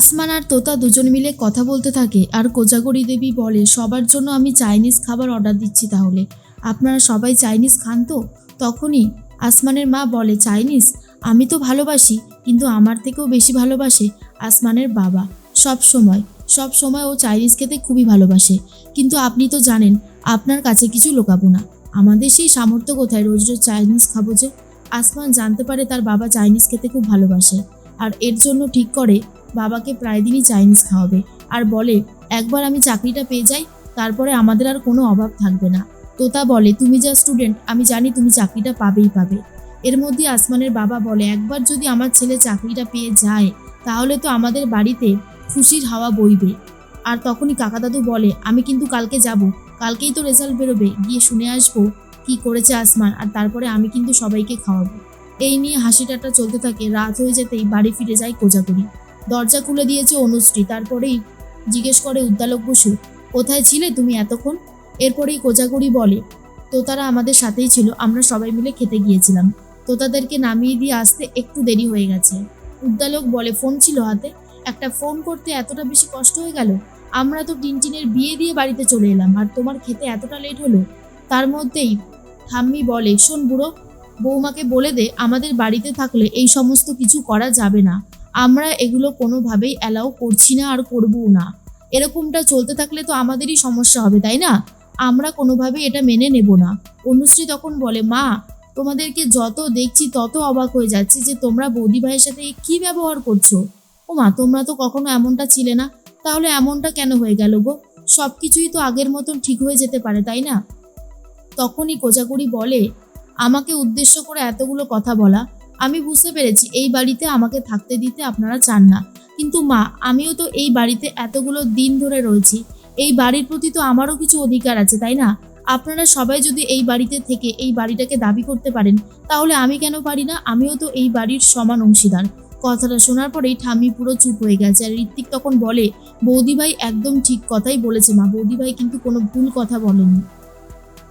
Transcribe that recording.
আসমান আর তোতা দুজন মিলে কথা বলতে থাকে। আর কোজাগরি দেবী বলে, সবার জন্য আমি চাইনিজ খাবার অর্ডার দিচ্ছি তাহলে। আপনারা সবাই চাইনিজ খান তো? তখনই আসমানের মা বলে, চাইনিজ? আমি তো ভালোবাসি, কিন্তু আমার থেকেও বেশি ভালোবাসে আসমানের বাবা। সব সময় সব সময় ও চাইনিজ খেতে খুবই ভালোবাসে। কিন্তু আপনি তো জানেন, আপনার কাছে কিছু লোকাবো না। আমাদের সেই সামর্থ্য কোথায়? রোজ রোজ চাইনিজ খাব যে। আসমান জানতে পারে তার বাবা চাইনিজ খেতে খুব ভালোবাসে। আর এর জন্য ঠিক করে বাবাকে প্রায় দিনই চাইনিজ খাওয়াবে। আর বলে, একবার আমি চাকরিটা পেয়ে যাই, তারপরে আমাদের আর কোনো অভাব থাকবে না। তোতা বলে, তুমি যা স্টুডেন্ট আমি জানি তুমি চাকরিটা পাবেই পাবে। এর মধ্যে আসমানের বাবা বলে, একবার যদি আমার ছেলে চাকরিটা পেয়ে যায়, তাহলে তো আমাদের বাড়িতে খুশির হাওয়া বইবে। আর তখনই কাকা দাদু বলে, আমি কিন্তু কালকে যাব, কালকেই তো রেজাল্ট বেরোবে, গিয়ে শুনে আসব কি করেছে আসমান, আর তারপরে আমি কিন্তু সবাইকে খাওয়াবো। এই নিয়ে হাসি ঠাট্টা চলতে থাকে, রাত হয়ে যেতেই বাড়ি ফিরে যায় কোজাগরি। দরজা খুলে দিয়েছে অনুশ্রী। তারপরেই জিজ্ঞেস করে উদ্দালক বসু, কোথায় ছিলে তুমি এতক্ষণ? এরপরেই কোজাগরি বলে, তোতারা আমাদের সাথেই ছিল, আমরা সবাই মিলে খেতে গিয়েছিলাম। তোতাদেরকে নামিয়ে দিয়ে আসতে একটু দেরি হয়ে গেছে। উদ্দালক বলে, ফোন ছিল হাতে। একটা ফোন করতে এতটা বেশি কষ্ট হয়ে গেল, আমরা তো টিনটিনের বিয়ে দিয়ে বাড়িতে চলে এলাম, আর তোমার খেতে এতটা লেট হলো? তার মধ্যেই ঠাম্মি বলে, শোন বুড়ো, বৌমাকে বলে দে, আমাদের বাড়িতে থাকলে এই সমস্ত কিছু করা যাবে না। আমরা এগুলো কোনোভাবেই অ্যালাউ করছি না আর করবও না। এরকমটা চলতে থাকলে তো আমাদেরই সমস্যা হবে, তাই না? আমরা কোনোভাবেই এটা মেনে নেব না। অনুশ্রী তখন বলে, মা, তোমাদেরকে যত দেখছি তত অবাক হয়ে যাচ্ছে যে তোমরা বৌদি ভাইয়ের সাথে কি ব্যবহার করছ। ও মা, তোমরা তো কখনো এমনটা ছিলে না। তাহলে এমনটা কেন হয়ে গেল গো? সব কিছুই তো আগের মতন ঠিক হয়ে যেতে পারে, তাই না? তখনই কোজাগুড়ি বলে, আমাকে উদ্দেশ্য করে এতগুলো কথা বলা। আমি বুঝতে পেরেছি, এই বাড়িতে আমাকে থাকতে দিতে আপনারা চান না। কিন্তু মা, আমিও তো এই বাড়িতে এতগুলো দিন ধরে রয়েছি। এই বাড়ির প্রতি তো আমারও কিছু অধিকার আছে, তাই না? আপনারা সবাই যদি এই বাড়িতে থেকে এই বাড়িটাকে দাবি করতে পারেন, তাহলে আমি কেন পারি না? আমিও তো এই বাড়ির সমান অংশীদার। কথাটা শোনার পরেই ঠাম্মি পুরো চুপ হয়ে গেছে আর ঋত্বিক তখন বলে, বৌদিভাই একদম ঠিক কথাই বলেছে মা। বৌদিভাই কিন্তু কোনো ভুল কথা বলেনি